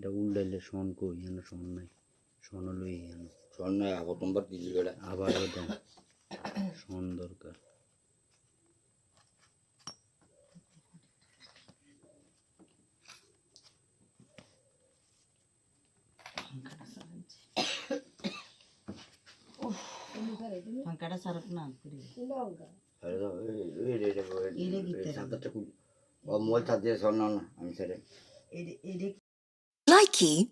এটা উল্টাইলে শোন কই যেন শোন নাই। শোন লই যেন স্বর্ণ প্রথমবার দিলি এটা আবারও দেন শোন দরকার। ফাঙ্কাটা সারক না করি এরে ভিতরে। সাতটা Likey